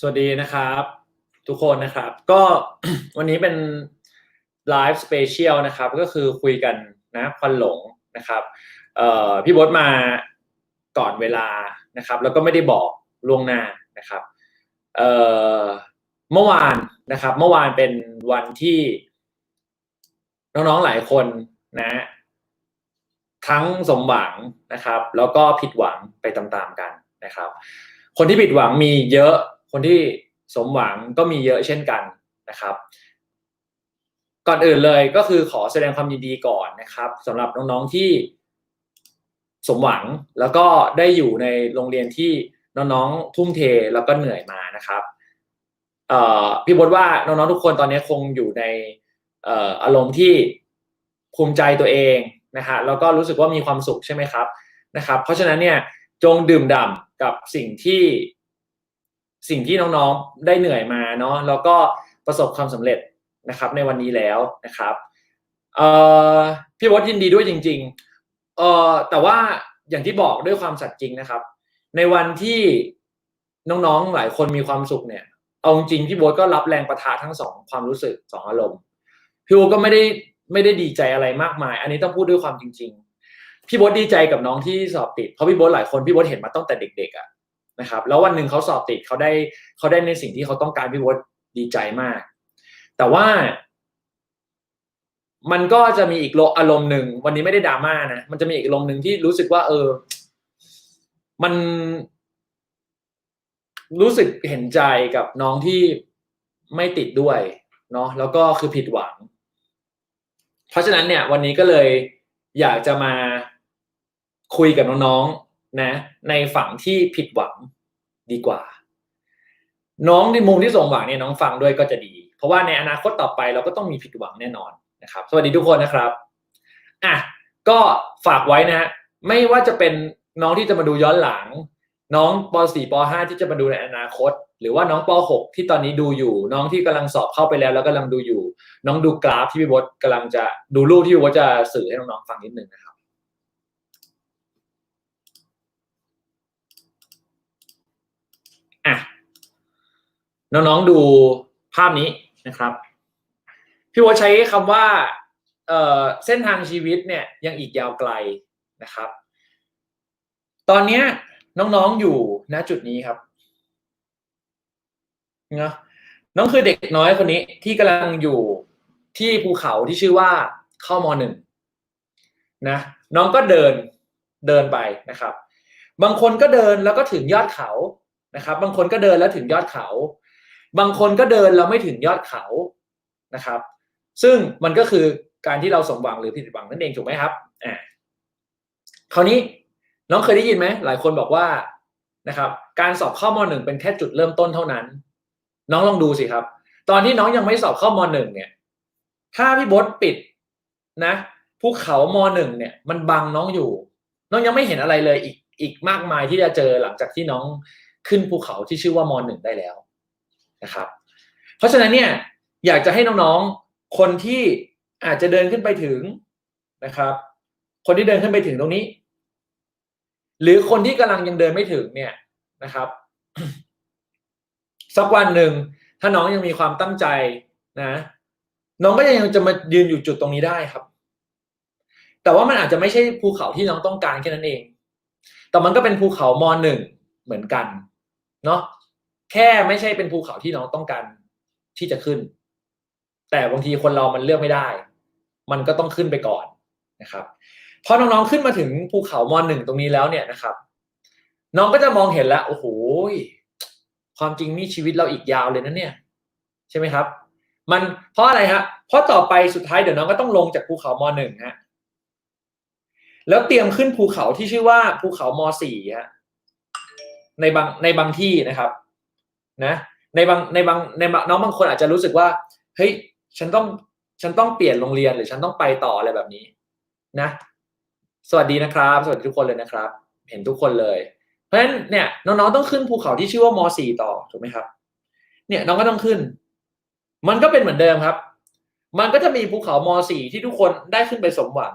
สวัสดีนะครับ ทุกคนนะครับ ก็วันนี้เป็นไลฟ์สเปเชียลนะครับ ก็คือคุยกันนะควันหลงนะครับพี่บดมาก่อนเวลานะครับ แล้วก็ไม่ได้บอกล่วงหน้านะครับเมื่อวานนะครับ เมื่อวานเป็นวันที่น้องๆหลายคนนะทั้งสมหวังนะครับ แล้วก็ผิดหวังไปตามๆกันนะครับ คนที่ผิดหวังมีเยอะ คนที่สมหวังก็มีเยอะเช่นกันนะครับ ก่อนอื่นเลยก็คือขอแสดงความยินดีก่อนนะครับสำหรับน้องๆที่สมหวังแล้วก็ได้อยู่ในโรงเรียนที่น้องๆทุ่มเทแล้วก็เหนื่อยมานะครับพี่บดว่าน้องๆทุกคนตอนนี้คงอยู่ในอออารมณ์ที่ภูมิใจตัวเองนะฮะแล้วก็รู้สึกว่ามีความสุขใช่ไหมครับนะครับ เพราะฉะนั้นเนี่ยจงดื่มด่ำกับสิ่งที่ สิ่งที่น้องๆได้เหนื่อยมาเนาะแล้วก็ประสบความสำเร็จนะครับในวันนี้แล้วนะครับเอ่อพี่วดยินดีด้วยจริงๆเออแต่ว่าอย่างที่บอกด้วยความสัตย์จริงนะครับ ในวันที่น้องๆหลายคนมีความสุขเนี่ยเอาจริงพี่โบ๊ทก็รับแรงประทะทั้งสองความรู้สึกสองอารมณ์พี่โบ๊ทก็ไม่ได้ไม่ได้ดีใจอะไรมากมาย อันนี้ต้องพูดด้วยความจริง ๆ พี่โบ๊ทดีใจกับน้องที่สอบติดเพราะพี่โบ๊ทหลายคนพี่โบ๊ทเห็นมาตั้งแต่เด็กๆอะ นะครับแล้ววันหนึ่งเขาสอบติดเขาได้เขาได้ในสิ่งที่เขาต้องการพี่โบ๊ทดีใจมาก แต่ว่า มันก็จะมีอีกอารมณ์หนึ่งวันนี้ไม่ได้ดราม่านะมันจะมีอีกอารมณ์หนึ่งที่รู้สึกว่า เออ มัน รู้สึกเห็นใจกับน้องที่ไม่ติดด้วยเนาะแล้วก็คือผิดหวัง เพราะฉะนั้นเนี่ย วันนี้ก็เลยอยากจะมาคุยกับน้องๆ นะในฝั่งที่ผิดหวังดีกว่า น้องในมุมที่สมหวังเนี่ยน้องฟังด้วยก็จะดี เพราะว่าในอนาคตต่อไปเราก็ต้องมีผิดหวังแน่นอนนะครับ สวัสดีทุกคนนะครับอะก็ฝากไว้นะฮะไม่ว่าจะเป็นน้องที่จะมาดูย้อนหลัง น้องป .4 ป .5 ที่จะมาดูในอนาคต หรือว่าน้องป .6 ที่ตอนนี้ดูอยู่ น้องที่กำลังสอบเข้าไปแล้วแล้วกำลังดูอยู่ น้องดูกราฟที่พี่บดกำลังจะดูรูปที่พี่บดจะสื่อให้น้องๆฟังนิดนึงนะครับ อะ น้องๆดูภาพนี้นะครับ พี่วดใช้คำว่าเเส้นทางชีวิตเนี่ยยังอีกยาวไกลนะครับ ตอนเนี้น้องๆอยู่ณจุดนี้ครับเนาะน้องคือเด็กน้อยคนนี้ที่กำลังอยู่ที่ภูเขาที่ชื่อว่าเข้ามหนึ่งนะน้องก็เดินเดินไปนะครับ บางคนก็เดินแล้วก็ถึงยอดเขานะครับ บางคนก็เดินแล้วถึงยอดเขา บางคนก็เดินแล้วไม่ถึงยอดเขานะครับ ซึ่งมันก็คือการที่เราสมหวังหรือผิดหวังนั่นเองถูกไหมครับอ่าคราวนี้น้องเคยได้ยินไหมหลายคนบอกว่านะครับ การสอบเข้ามหนึ่งเป็นแค่จุดเริ่มต้นเท่านั้น น้องลองดูสิครับ ตอนที่น้องยังไม่สอบเข้ามหนึ่งเนี่ย ถ้าพี่บดปิดนะภูเขามหนึ่งเนี่ย มันบังน้องอยู่ น้องยังไม่เห็นอะไรเลยอีกอีกมากมายที่จะเจอหลังจากที่น้องขึ้นภูเขาที่ชื่อว่ามหนึ่งได้แล้ว นะครับ เพราะฉะนั้นเนี่ยอยากจะให้น้องๆ คนที่อาจจะเดินขึ้นไปถึงนะครับ คนที่เดินขึ้นไปถึงตรงนี้ หรือคนที่กำลังยังเดินไม่ถึงเนี่ยนะครับ สักวันหนึ่งถ้าน้องยังมีความตั้งใจนะ น้องก็ยังจะมายืนอยู่จุดตรงนี้ได้ครับ แต่ว่ามันอาจจะไม่ใช่ภูเขาที่น้องต้องการแค่นั้นเอง แต่มันก็เป็นภูเขามอหนึ่งเหมือนกัน เนาะ แค่ไม่ใช่เป็นภูเขาที่น้องต้องการที่จะขึ้น แต่บางทีคนเรามันเลือกไม่ได้ มันก็ต้องขึ้นไปก่อนนะครับพอน้องๆขึ้นมาถึงภูเขามหนึ่งตรงนี้แล้วเนี่ยนะครับ น้องก็จะมองเห็นแล้วโอ้โหความจริงนี่ชีวิตเราอีกยาวเลยนะเนี่ย ใช่ไหมครับ มันเพราะอะไรฮะเพราะต่อไปสุดท้ายเดี๋ยวน้องก็ต้องลงจากภูเขามหนึ่งฮะแล้วเตรียมขึ้นภูเขาที่ชื่อว่าภูเขามสี่ฮะในบางในบางที่นะครับ นะในบางในบางในน้องบางคนอาจจะรู้สึกว่าเฮ้ยฉันต้องฉันต้องเปลี่ยนโรงเรียนหรือฉันต้องไปต่ออะไรแบบนี้นะ สวัสดีนะครับ สวัสดีทุกคนเลยนะครับ เห็นทุกคนเลย เพราะฉะนั้นเนี่ยน้องๆต้องขึ้นภูเขาที่ชื่อว่ามสี่ต่อถูกไหมครับ เนี่ยน้องก็ต้องขึ้น มันก็เป็นเหมือนเดิมครับ มันก็จะมีภูเขามสี่ที่ทุกคนได้ขึ้นไปสมหวัง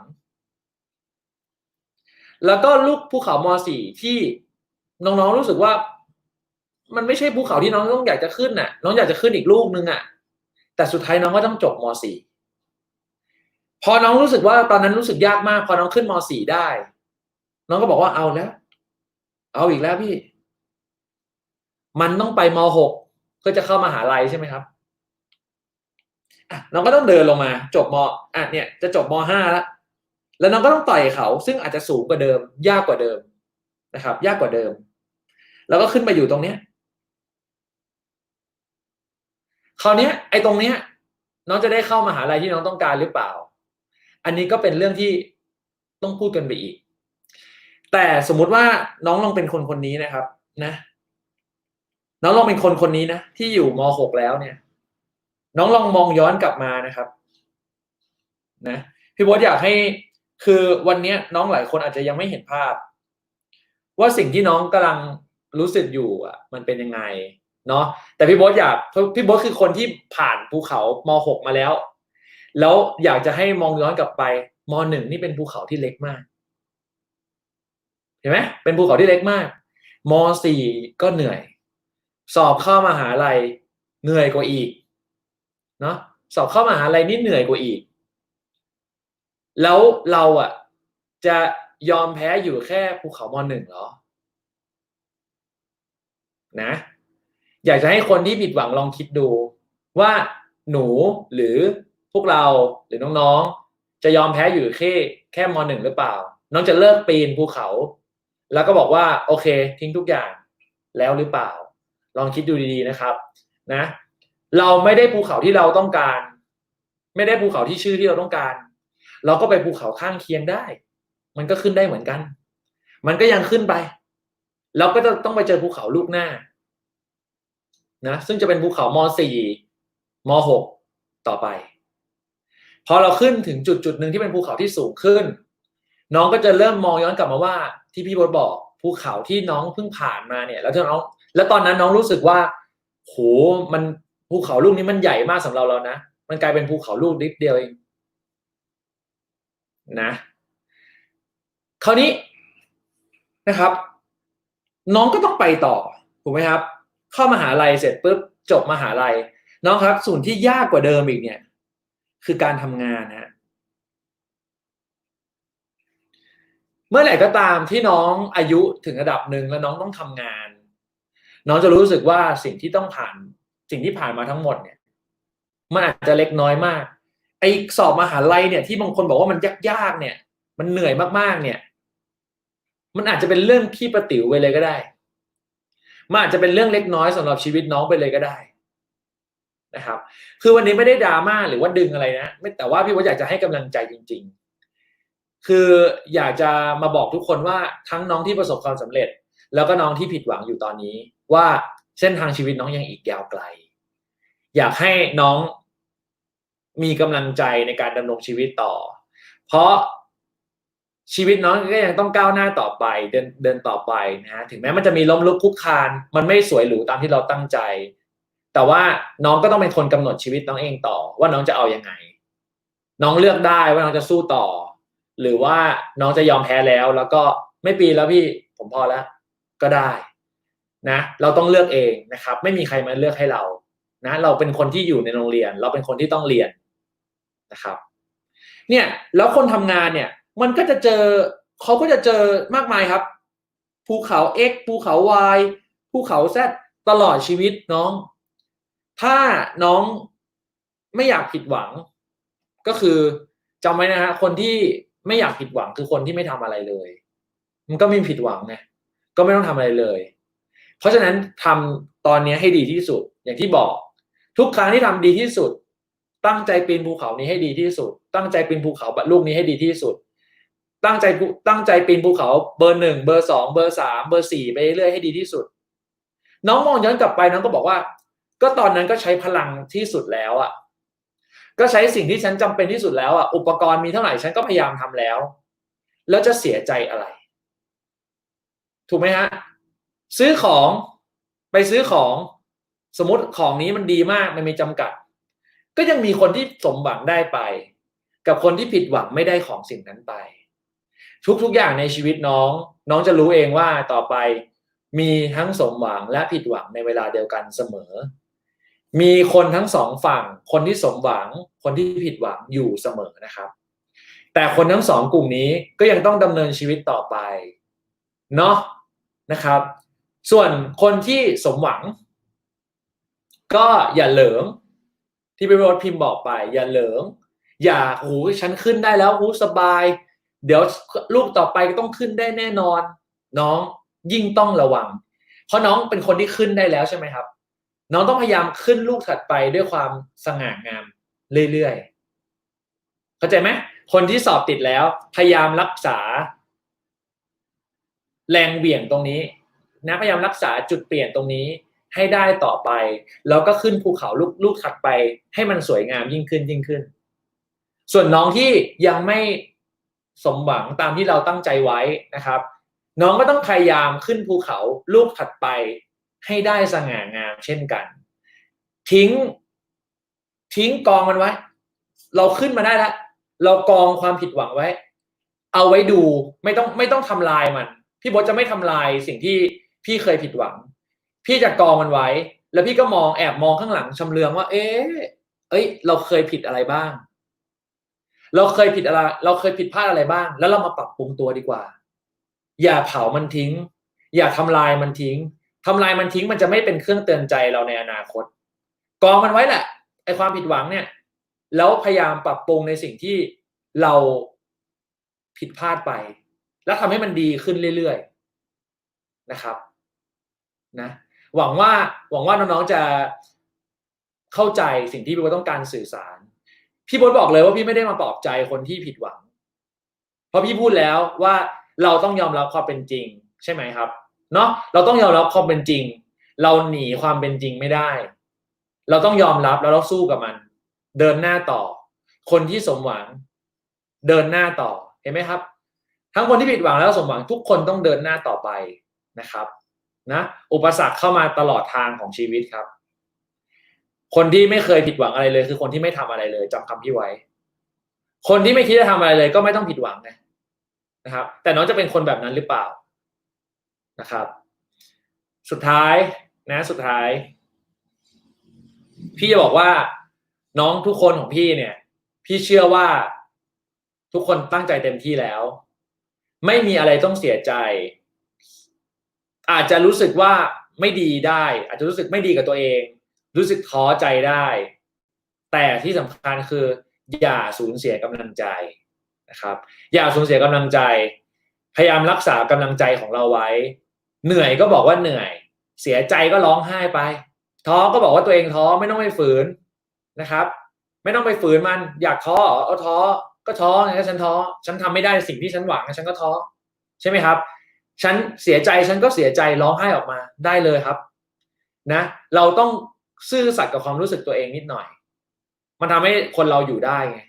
แล้วก็ลูกภูเขามสี่ที่น้องๆรู้สึกว่า มันไม่ใช่ภูเขาที่น้องต้องอยากจะขึ้นน่ะ น้องอยากจะขึ้นอีกลูกนึงอะ แต่สุดท้ายน้องก็ต้องจบม .4 พอน้องรู้สึกว่าตอนนั้นรู้สึกยากมาก พอน้องขึ้นม .4 ได้ น้องก็บอกว่าเอาแล้ว เอาอีกแล้วพี่ มันต้องไปม .6 ก็จะเข้ามาหาลัยใช่ไหมครับน้องก็ต้องเดินลงมา จบมอะเนี่ย จะจบม .5 แล้วแล้วน้องก็ต้องต่อยเขา ซึ่งอาจจะสูงกว่าเดิม ยากกว่าเดิมนะครับ ยากกว่าเดิม แล้วก็ขึ้นมาอยู่ตรงเนี้ย คราวนี้ไอ้ตรงเนี้ยน้องจะได้เข้ามาหาลัยที่น้องต้องการหรือเปล่า อันนี้ก็เป็นเรื่องที่ต้องพูดกันไปอีก แต่สมมุติว่าน้องลองเป็นคนคนนี้นะครับ นะ น้องลองเป็นคนคนนี้นะที่อยู่ม .6 แล้วเนี่ย น้องลองมองย้อนกลับมานะครับ นะพี่บอสอยากให้คือวันนี้น้องหลายคนอาจจะยังไม่เห็นภาพ ว่าสิ่งที่น้องกำลังรู้สึกอยู่อะ มันเป็นยังไง เนาะแต่พี่บอสอยากพี่บอสคือคนที่ผ่านภูเขาม .6 มาแล้ว แล้วอยากจะให้มองย้อนกลับไปม .1 นี่เป็นภูเขาที่เล็กมาก เห็นไหมเป็นภูเขาที่เล็กมากม .4 ก็เหนื่อย สอบเข้ามาหาลัยเหนื่อยกว่าอีกเนาะสอบเข้ามาหาลัยนี่เหนื่อยกว่าอีก แล้วเราอะจะยอมแพ้อยู่แค่ภูเขามหนึ่งเหรอ นะ อยากจะให้คนที่ผิดหวังลองคิดดู ว่าหนูหรือพวกเราหรือน้องๆ จะยอมแพ้อยู่แค่แค่มหนึ่งหรือเปล่า น้องจะเลิกปีนภูเขา แล้วก็บอกว่าโอเค ทิ้งทุกอย่างแล้วหรือเปล่า ลองคิดดูดีๆนะครับนะ เราไม่ได้ภูเขาที่เราต้องการ ไม่ได้ภูเขาที่ชื่อที่เราต้องการ เราก็ไปภูเขาข้างเคียงได้ มันก็ขึ้นได้เหมือนกัน มันก็ยังขึ้นไป เราก็จะต้องไปเจอภูเขาลูกหน้า นะซึ่งจะเป็นภูเขาม .4 ม .6 ต่อไป พอเราขึ้นถึงจุดจุดหนึ่งที่เป็นภูเขาที่สูงขึ้น น้องก็จะเริ่มมองย้อนกลับมาว่าที่พี่บดบอกภูเขาที่น้องเพิ่งผ่านมาเนี่ย แล้วน้องแล้วตอนนั้นน้องรู้สึกว่าโหมันภูเขาลูกนี้มันใหญ่มากสำหรับเรานะ มันกลายเป็นภูเขาลูกนิดเดียวเองนะคราวนี้นะครับ น้องก็ต้องไปต่อถูกไหมครับ เข้ามาหาลัยเสร็จปุ๊บจบมหาลัยน้องครับส่วนที่ยากกว่าเดิมอีกเนี่ย คือการทำงานนะเมื่อไหร่ก็ตามที่น้องอายุถึงระดับหนึ่งแล้วน้องต้องทำงาน น้องจะรู้สึกว่าสิ่งที่ต้องผ่านสิ่งที่ผ่านมาทั้งหมดเนี่ยมันอาจจะเล็กน้อยมาก ไอสอบมหาลัยเนี่ย ที่บางคนบอกว่ามันยากๆเนี่ย มันเหนื่อยมากๆเนี่ย มันอาจจะเป็นเรื่องขี้ประติ๋วไปเลยก็ได้ มันอาจจะเป็นเรื่องเล็กน้อยสำหรับชีวิตน้องไปเลยก็ได้นะครับ คือวันนี้ไม่ได้ดราม่าหรือว่าดึงอะไรนะไม่แต่ว่าพี่ว่าอยากจะให้กำลังใจจริง ๆ คืออยากจะมาบอกทุกคนว่าทั้งน้องที่ประสบความสำเร็จ แล้วก็น้องที่ผิดหวังอยู่ตอนนี้ ว่าเส้นทางชีวิตน้องยังอีกยาวไกล อยากให้น้องมีกำลังใจในการดำรงชีวิตต่อ เพราะ ชีวิตน้องก็ยังต้องก้าวหน้าต่อไปเดินเดินต่อไปนะฮะถึงแม้มันจะมีล้มลุกคุกคาน มันไม่สวยหรูตามที่เราตั้งใจ แต่ว่าน้องก็ต้องเป็นคนกำหนดชีวิตน้องเองต่อ ว่าน้องจะเอาอยัางไง น้องเลือกได้ว่าน้องจะสู้ต่อ หรือว่าน้องจะยอมแพ้แล้ว แล้วก็ไม่ปีแล้วพี่ผมพอแล้ว ก็ได้นะเราต้องเลือกเองนะครับ ไม่มีใครมาเลือกให้เรานะเราเป็นคนที่อยู่ในโรงเรียน เราเป็นคนที่ต้องเรียนนะครับ เนี่ยแล้วคนทำงานเนี่ย มันก็จะเจอเขาก็จะเจอมากมายครับ ภูเขา X ภูเขา Y ภูเขา Z ตลอดชีวิตน้อง ถ้าน้องไม่อยากผิดหวัง ก็คือจำไว้นะฮะคนที่ไม่อยากผิดหวังคือคนที่ไม่ทำอะไรเลย มันก็ไม่ผิดหวังไงก็ไม่ต้องทำอะไรเลย เพราะฉะนั้นทำตอนนี้ให้ดีที่สุด อย่างที่บอก ทุกครั้งที่ทำดีที่สุด ตั้งใจปีนภูเขานี้ให้ดีที่สุด ตั้งใจปีนภูเขาลูกนี้ให้ดีที่สุด ตั้งใจตั้งใจปีนภูเขาเบอร์หนึ่งเบอร์สองเบอร์สามเบอร์สี่ไปเรื่อยให้ดีที่สุด น้องมองย้อนกลับไปน้องก็บอกว่า ก็ตอนนั้นก็ใช้พลังที่สุดแล้วอะ ก็ใช้สิ่งที่ฉันจำเป็นที่สุดแล้วอะอุปกรณ์มีเท่าไหร่ฉันก็พยายามทำแล้ว แล้วจะเสียใจอะไร ถูกไหมฮะซื้อของไปซื้อของสมมติของนี้มันดีมากมันมีจำกัด ก็ยังมีคนที่สมหวังได้ไป กับคนที่ผิดหวังไม่ได้ของสิ่งนั้นไป ทุกๆอย่างในชีวิตน้อง น้องจะรู้เองว่าต่อไปมีทั้งสมหวังและผิดหวังในเวลาเดียวกันเสมอ มีคนทั้งสองฝั่ง คนที่สมหวัง คนที่ผิดหวังอยู่เสมอนะครับ แต่คนทั้งสองกลุ่มนี้ก็ยังต้องดำเนินชีวิตต่อไปเนาะนะครับ ส่วนคนที่สมหวัง ก็อย่าเหลิงที่พี่โรถพิมพ์บอกไป อย่าเหลิงอย่าโอ้โหฉันขึ้นได้แล้วหูสบาย เดี๋ยวลูกต่อไปก็ต้องขึ้นได้แน่นอน น้องยิ่งต้องระวัง เพราะน้องเป็นคนที่ขึ้นได้แล้วใช่ไหมครับ น้องต้องพยายามขึ้นลูกถัดไปด้วยความสง่างามเรื่อยๆเข้าใจไหมคนที่สอบติดแล้ว พยายามรักษา แรงเหวี่ยงตรงนี้นะพยายามรักษาจุดเปลี่ยนตรงนี้ให้ได้ต่อไป แล้วก็ขึ้นภูเขาลูกลูกถัดไป ให้มันสวยงามยิ่งขึ้นยิ่งขึ้น ส่วนน้องที่ยังไม่ สมหวังตามที่เราตั้งใจไว้นะครับ น้องก็ต้องพยายามขึ้นภูเขาลูกถัดไปให้ได้สง่างามเช่นกัน ทิ้ง ทิ้งกองมันไว้ เราขึ้นมาได้แล้วเรากองความผิดหวังไว้ เอาไว้ดูไม่ต้องไม่ต้องทำลายมัน พี่บดจะไม่ทำลายสิ่งที่พี่เคยผิดหวัง พี่จะกองมันไว้ แล้วพี่ก็มองแอบมองข้างหลังชำเลืองว่า เอ๊ะเอ้ย เราเคยผิดอะไรบ้าง เราเคยผิดอะไร เราเคยผิดพลาดอะไรบ้าง แล้วเรามาปรับปรุงตัวดีกว่า อย่าเผามันทิ้ง อย่าทำลายมันทิ้งทำลายมันทิ้งมันจะไม่เป็นเครื่องเตือนใจเราในอนาคต กองมันไว้แหละไอความผิดหวังเนี่ย แล้วพยายามปรับปรุงในสิ่งที่เราผิดพลาดไป แล้วทำให้มันดีขึ้นเรื่อยๆนะครับนะหวังว่าหวังว่าน้องๆจะเข้าใจสิ่งที่พี่โบ๊ทต้องการสื่อสาร พี่บ๊ทบอกเลยว่าพี่ไม่ได้มาปลอบใจคนที่ผิดหวัง เพราะพี่พูดแล้วว่าเราต้องยอมรับความเป็นจริง ใช่ไหมครับเนาะเราต้องยอมรับความเป็นจริง เราหนีความเป็นจริงไม่ได้ เราต้องยอมรับแล้วเราสู้กับมัน เดินหน้าต่อ คนที่สมหวัง เดินหน้าต่อเห็นไหมครับ ทั้งคนที่ผิดหวังแล้วสมหวังทุกคนต้องเดินหน้าต่อไปนะครับนะอุปสรรคเข้ามาตลอดทางของชีวิตครับ คนที่ไม่เคยผิดหวังอะไรเลย คือคนที่ไม่ทำอะไรเลยจำคำพี่ไว้ คนที่ไม่คิดจะทำอะไรเลย ก็ไม่ต้องผิดหวังนะนะครับ แต่น้องจะเป็นคนแบบนั้นหรือเปล่านะครับ สุดท้ายนะ สุดท้าย พี่จะบอกว่า น้องทุกคนของพี่เนี่ย พี่เชื่อว่าทุกคนตั้งใจเต็มที่แล้ว ไม่มีอะไรต้องเสียใจ อาจจะรู้สึกว่าไม่ดีได้ อาจจะรู้สึกไม่ดีกับตัวเอง รู้สึกท้อใจได้ แต่ที่สำคัญคือ อย่าสูญเสียกำลังใจนะครับ อย่าสูญเสียกำลังใจ พยายามรักษากำลังใจของเราไว้ เหนื่อยก็บอกว่าเหนื่อย เสียใจก็ร้องไห้ไป ท้อก็บอกว่าตัวเองท้อไม่ต้องไปฝืนนะครับ ไม่ต้องไปฝืนมันอยากท้อเอาท้อก็ท้อไงฉันท้อฉันทำไม่ได้สิ่งที่ฉันหวังฉันก็ท้อใช่ไหมครับ ฉันเสียใจฉันก็เสียใจร้องไห้ออกมาได้เลยครับ นะ เราต้อง ซื่อสัตย์กับความรู้สึกตัวเองนิดหน่อย มันทำให้คนเราอยู่ได้ไง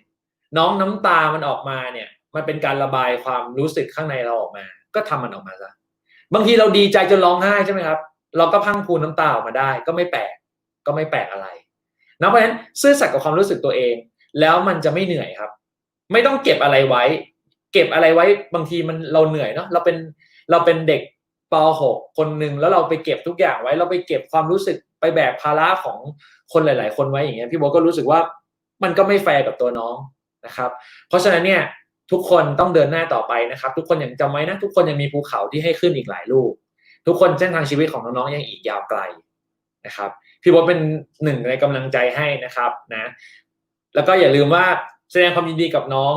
น้องน้ำตามันออกมาเนี่ย มันเป็นการระบายความรู้สึกข้างในเราออกมา ก็ทำมันออกมาซะบางทีเราดีใจจนร้องไห้ใช่ไหมครับ เราก็พังพูนน้ำตาออกมาได้ ก็ไม่แปลกก็ไม่แปลกอะไรนะเพราะฉะนั้นซื่อสัตย์กับความรู้สึกตัวเอง แล้วมันจะไม่เหนื่อยครับ ไม่ต้องเก็บอะไรไว้ เก็บอะไรไว้บางทีมันเราเหนื่อยเนาะเราเป็นเราเป็นเด็กป .6 คนหนึ่งแล้วเราไปเก็บทุกอย่างไว้ เราไปเก็บความรู้สึก ไปแบกภาระของคนหลาย ๆ คนไว้อย่างเงี้ยพี่โบก็รู้สึกว่ามันก็ไม่แฟร์กับตัวน้องนะครับ เพราะฉะนั้นเนี่ยทุกคนต้องเดินหน้าต่อไปนะครับ ทุกคนยังจำไว้นะทุกคนยังมีภูเขาที่ให้ขึ้นอีกหลายลูก ทุกคนเส้นทางชีวิตของน้องๆยังอีกยาวไกลนะครับพี่โบเป็นหนึ่งในกำลังใจให้นะครับนะแล้วก็อย่าลืมว่าแสดงความยินดีกับน้อง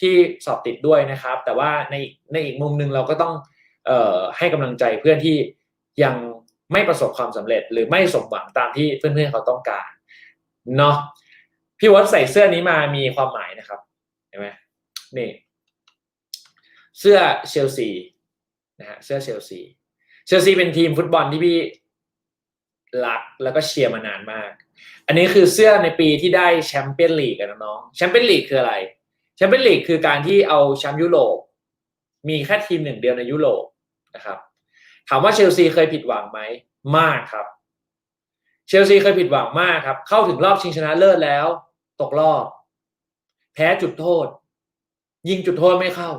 ที่สอบติดด้วยนะครับ แต่ว่าในในอีกมุมหนึ่งเราก็ต้องเอ่อให้กำลังใจเพื่อนที่ยัง ไม่ประสบความสำเร็จ หรือไม่สมหวังตามที่เพื่อนๆเขาต้องการเนาะพี่วัดใส่เสื้อนี้มามีความหมายนะครับเห็นไหมนี่ เสื้อเชลซีนะฮะเสื้อเชลซีเชลซีเป็นทีมฟุตบอลที่พี่รักแล้วก็เชียร์มานานมาก อันนี้คือเสื้อในปีที่ได้แชมเปี้ยนลีกกันน้องแชมเปี้ยนลีกคืออะไรแชมเปี้ยนลีกคือการที่เอาแชมป์ยุโรปมีแค่ทีมหนึ่งเดียวในยุโรปนะครับ ถามว่าเชลซีเคยผิดหวังไหมมากครับ เชลซีเคยผิดหวังมากครับ เข้าถึงรอบชิงชนะเลิศแล้ว ตกรอบ แพ้จุดโทษ ยิงจุดโทษไม่เข้า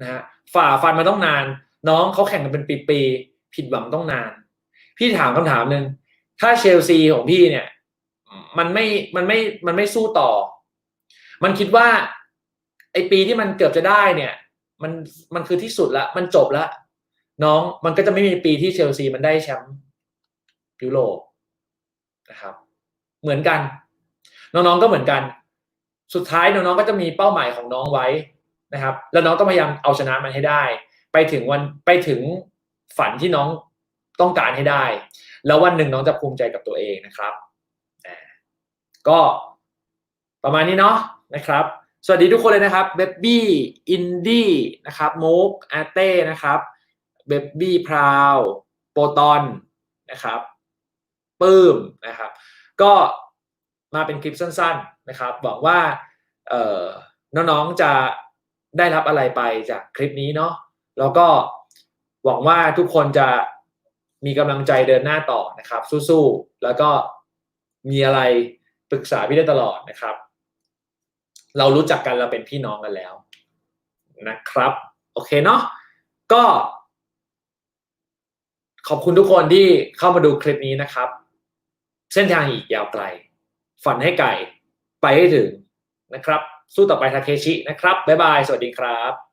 นะฮะฝ่าฟันมาต้องนาน น้องเขาแข่งกันเป็นปีๆผิดหวังต้องนาน พี่ถามคำถามหนึ่งถ้าเชลซีของพี่เนี่ย มันไม่มันไม่มันไม่สู้ต่อ มันคิดว่า ไอปีที่มันเกือบจะได้เนี่ย มันมันคือที่สุดละมันจบละ น้องมันก็จะไม่มีปีที่เชลซีมันได้แชมป์ยุโรปนะครับ เหมือนกัน น้องๆก็เหมือนกัน สุดท้ายน้องๆก็จะมีเป้าหมายของน้องไว้นะครับ แล้วน้องต้องพยายามเอาชนะมันให้ได้ ไปถึงวันไปถึงฝันที่น้องต้องการให้ได้ แล้ววันหนึ่งน้องจะภูมิใจกับตัวเองนะครับก็ประมาณนี้เนาะนะครับ สวัสดีทุกคนเลยนะครับเบบี้อินดี้นะครับมุกอาเต้นะครับ เบบี้พราวโปรตอนนะครับปื้มนะครับ ก็มาเป็นคลิปสั้นๆนะครับหวังว่าเออน้องๆจะได้รับอะไรไปจากคลิปนี้เนาะแล้วก็หวังว่าทุกคนจะมีกำลังใจเดินหน้าต่อนะครับ สู้ๆแล้วก็มีอะไรปรึกษาพี่ได้ตลอดนะครับ เรารู้จักกันเราเป็นพี่น้องกันแล้วนะครับ โอเคเนาะก็ ขอบคุณทุกคนที่เข้ามาดูคลิปนี้นะครับ เส้นทางอีกยาวไกล ฝันให้ไกล ไปให้ถึงนะครับ สู้ต่อไปทาเคชินะครับ บ๊ายบาย สวัสดีครับ